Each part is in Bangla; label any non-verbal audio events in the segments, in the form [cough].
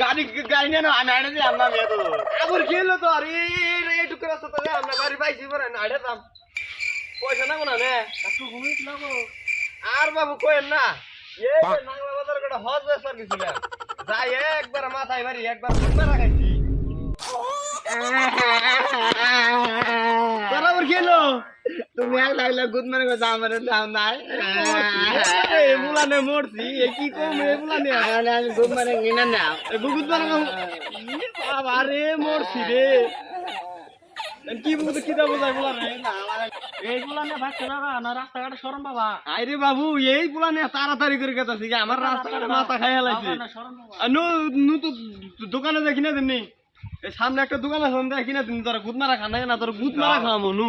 গাড়ি গাড়ি নিয়ে না আমি আইনে দিলাম না মেয়ে তো আবার হলো তো? আর এই এইটুকু রাস্তা তো আমরা গাড়ি পাইছি পরে না আইডে দাম পয়সা না কোনা নে আর বাবু কইেন না এই যে নাংলা বাজার কটা হজ বেসার গেছিলাম। যাই একবার মাথায় বাড়ি একবার ফুটবার রাখাইছি। [laughs] বরাবর কি হলো তুমি এক লাগলে গুদ মানে কথা আমার দাম নাই। এ মুলানে মরছি এ কি কম এ মুলানে? আগালে আমি গুদ মানে কিনে না। এ বুকুত বানা বাবা রে মরছি রে। কি বুকুত কি দাবো যাই মুলানে? এইগুলা নিয়ে ভাগছে না না রাস্তাঘাটে সরম বাবা। আরে বাবু এই পুলানে তাড়াতাড়ি করে গেছে আমার রাস্তাঘাটে মাথা খাই হেলাইছে আর নু তো দোকানে দেখি না তেমনি। এই সামনে একটা দোকান আছে দেখি না তুমি তোর গুদ মারা খানা না তোর গুদ মারা খাওয়াবো নু।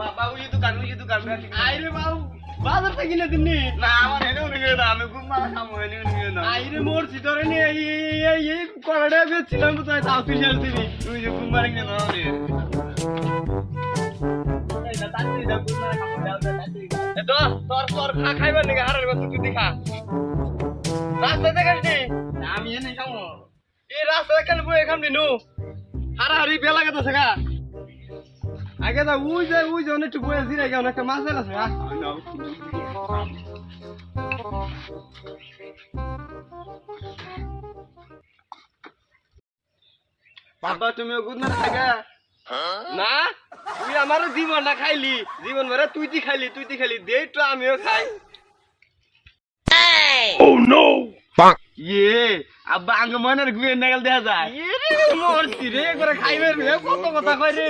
বাবা ওই দোকান ওই দোকান। আইরে বাবু বাজার থেকে না তুমি না? আমার হেনেও নিয়ে না আমি গুদ মারা খামো হেনেও নিয়ে না আইরে মরছি তোরে নিয়ে এই এই এই এই কড়াটা বেচছিলাম তো তাই তাও তুই দিবি তুই যে গুদ মারা না। রে তোর তোর খা খাইবার নাকি হারের তুই দেখা রাস্তা না, খামো এই রাস্তা বই এখানে নু হারাহারি বেলা গেছে সেগা আগে দা উই যে উই যে অনেকটু বয়ে জিরে গেল একটা মাছ আছে গা বাবা তুমি গুদ না থাকা না তুই আমারও জীবনটা খাইলি জীবন ভরে তুই দি খাইলি তুই দি খাইলি দে তো আমিও খাই ইয়ে আব্বা আঙ্গ মনের গুয়ে নাগাল দেখা যায়। মরছি রে করে খাইবে রে কত কথা কয় রে।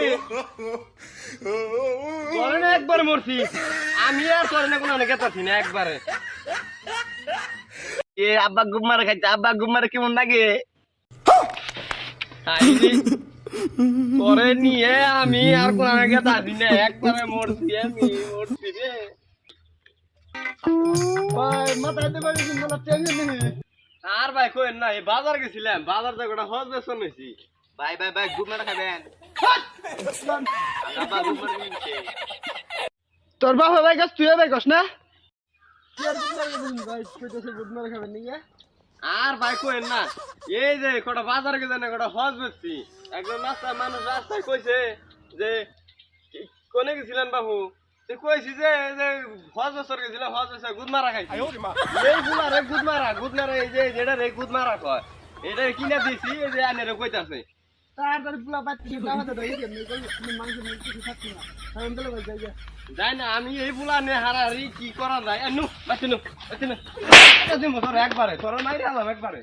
তোরে না একবার মরছি। আমি আর তোরে না কোনো গেতাছি না একবারে। এ আব্বা গুম মারা খাইছে আব্বা গুম মারা কেমন লাগে? তোরে নিয়ে আমি আর কোনো গেতাছি না একবারে মরছি আমি মরছি রে। ভাই মাথায় দেবে কিন্তু টেনশন নেই আর ভাই কইন না এই বাজার গেছিলাম বাজার থেকে ওটা হজ বেসন হয়েছি ভাই ভাই ভাই গুম মারা খাবেন তোর বাপ ভাই গাছ তুই ভাই কস না আর ভাই কইন না এই যে কটা বাজার গেছে না কটা হজ বেচছি। একজন রাস্তায় মানুষ রাস্তায় কইছে যে কোনে গেছিলেন বাবু? কইছি যে যে হজ বছর গেছিল হজ বছর গুদ মারা খাইছি এই গুলা রে গুদ মারা গুদ মারা এই যে যেটা রে গুদ মারা কয়। এটা কিনা দিছি এই যে আনে রে কইতাছে যাই না আমি এই বুলা নে হারাহারি কি করা যায়? নু বাচ্চা নু বাচ্চা নু। একবারে তোর মাইরে আলাম একবারে।